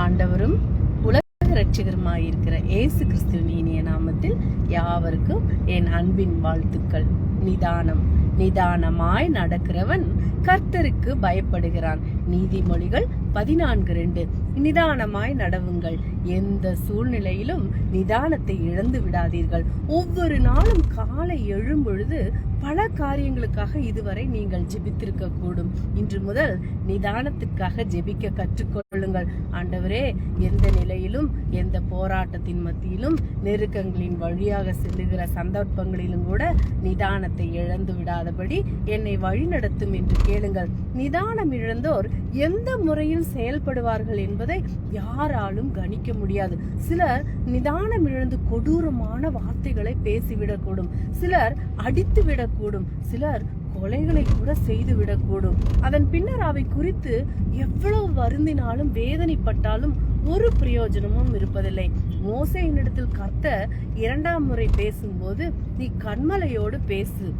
ஆண்டவரும் உலக ரட்சகருமாயிருக்கிற இயேசு கிறிஸ்துவின் இனிய நாமத்தில் யாவருக்கும் என் அன்பின் வாழ்த்துக்கள். நிதானம். நிதானமாய் நடக்கிறவன் கர்த்தருக்கு பயப்படுகிறான். நீதிமொழிகள் பதினான்கு ரெண்டு. நிதானமாய் நடவுங்கள். எந்த சூழ்நிலையிலும் நிதானத்தை இழந்து விடாதீர்கள். ஒவ்வொரு நாளும் காலை எழும்பொழுது பல காரியங்களுக்காக இதுவரை நீங்கள் ஜெபித்திருக்க கூடும் இன்று முதல் நிதானத்திற்காக ஜெபிக்க கற்றுக்கொள்ளுங்கள். ஆண்டவரே எந்த நிலையிலும் எந்த போராட்டத்தின் மத்தியிலும் நெருக்கங்களின் வழியாக செல்லுகிற சந்தர்ப்பங்களிலும் கூட நிதானத்தை இழந்து விடாதபடி என்னை வழிநடத்தும் என்று கேளுங்கள். நிதானம் இழந்தோர் எந்த முறையில் செயல்படுவார்கள் என்பதை யாராலும் கணிக்க முடியாது. சிலர் நிதானம் இழந்து கொடூரமான வார்த்தைகளை பேசிவிடக்கூடும். சிலர் அடித்து விடக்கூடும். சிலர் கொலைகளை கூட செய்து விடக்கூடும். அதன் பின்னர் அவை குறித்து எவ்வளவு வருந்தினாலும் வேதனைப்பட்டாலும் ஒரு பிரயோஜனமும் இருப்பதில்லை. மோசையினிடத்தில் கர்த்தர் இரண்டாம் முறை பேசும்போது நீ கண்மலையோடு பேசு.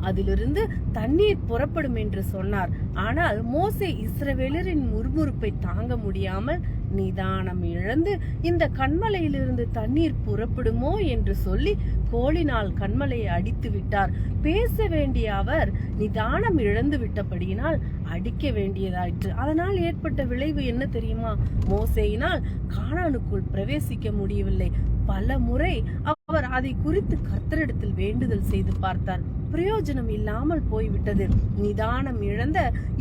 அதிலிருந்து தண்ணீர் புறப்படும் என்று சொன்னார். ஆனால் மோசே இஸ்ரவேலரின் முறுமுறுப்பை தாங்க முடியாமல் நிதானம் இழந்து இந்த கண்மலையிலிருந்து தண்ணீர் புறப்படுமோ என்று சொல்லி கோலினால் கண்மலையை அடித்து விட்டார். பேச வேண்டிய அவர் நிதானம் இழந்து விட்டபடியினால் அடிக்க வேண்டியதாயிற்று. அதனால் ஏற்பட்ட விளைவு என்ன தெரியுமா? மோசையினால் காணானுக்குள் பிரவேசிக்க முடியவில்லை. பல முறை அவர் அதை குறித்து கர்த்தரிடத்தில் வேண்டுதல் செய்து பார்த்தார். பிரயோஜனம் இல்லாமல் போய்விட்டது. நிதானம் இழந்த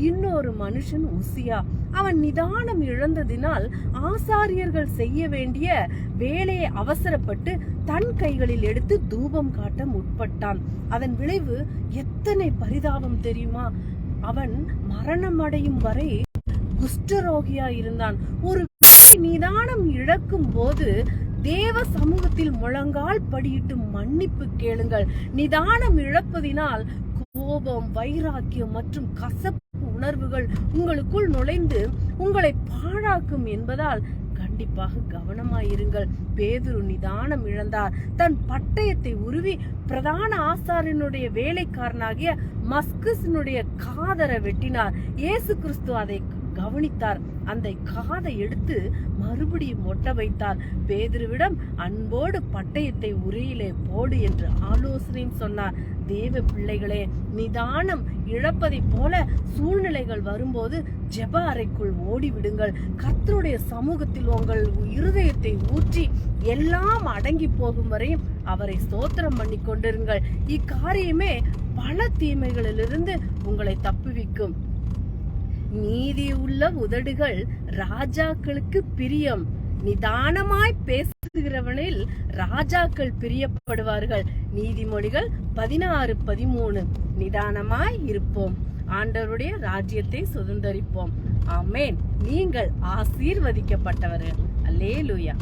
இன்னொரு மனுஷன் உசியா. அவன் நிதானம் இழந்ததினால் ஆசாரியர்கள் செய்ய வேண்டிய வேலையை அவசரப்பட்டு தன் கைகளில் எடுத்து தூபம் காட்ட முற்பட்டான். அதன் விளைவு எத்தனை பரிதாபம் தெரியுமா? அவன் மரணம் அடையும் வரை குஷ்டரோகியா இருந்தான் ஒரு நிதானம் இழக்கும் போது தேவ சமூகத்தில் முழங்கால் படியிட்டு மன்னிப்பு கேளுங்கள். நிதானம் இழப்பதினால் கோபம் வைராக்கியம் மற்றும் கசப்பு உணர்வுகள் உங்களுக்குள் நுழைந்து உங்களை பாழாக்கும் என்பதால் கண்டிப்பாக கவனமாயிருங்கள். பேதுரு நிதானம் இழந்தார். தன் பட்டயத்தை உருவி பிரதான ஆசாரியனுடைய வேலைக்காரனாகிய மஸ்கஸினுடைய காதரை வெட்டினார். இயேசு கிறிஸ்து அதை கவனித்தார். அந்த காதை எடுத்து மறுபடியும் ஒட்ட வைத்தார். பேதுருவிடம் அன்போடு பட்டயத்தை உரையிலே போடு என்று ஆலோசனையும் சொன்னார். தேவ பிள்ளைகளே நிதானம் இழப்பதை போல சூழ்நிலைகள் வரும்போது ஜெப அறைக்குள் ஓடிவிடுங்கள். கர்த்தருடைய சமூகத்தில் உங்கள் இருதயத்தை ஊற்றி எல்லாம் அடங்கி போகும் வரையும் அவரை ஸ்தோத்திரம் பண்ணி கொண்டிருங்கள் இக்காரியமே பல தீமைகளிலிருந்து உங்களை தப்புவிக்கும். நீதி உள்ள உதடுகள் ராஜாக்களுக்கு பிரியம். நிதானமாய் பேசுகிறவனில் ராஜாக்கள் பிரியப்படுவார்கள். நீதிமொழிகள் பதினாறு பதிமூணு. நிதானமாய் இருப்போம். ஆண்டவருடைய ராஜ்யத்தை சுதந்தரிப்போம். ஆமேன். நீங்கள் ஆசீர்வதிக்கப்பட்டவர்கள் அல்லேலூயா.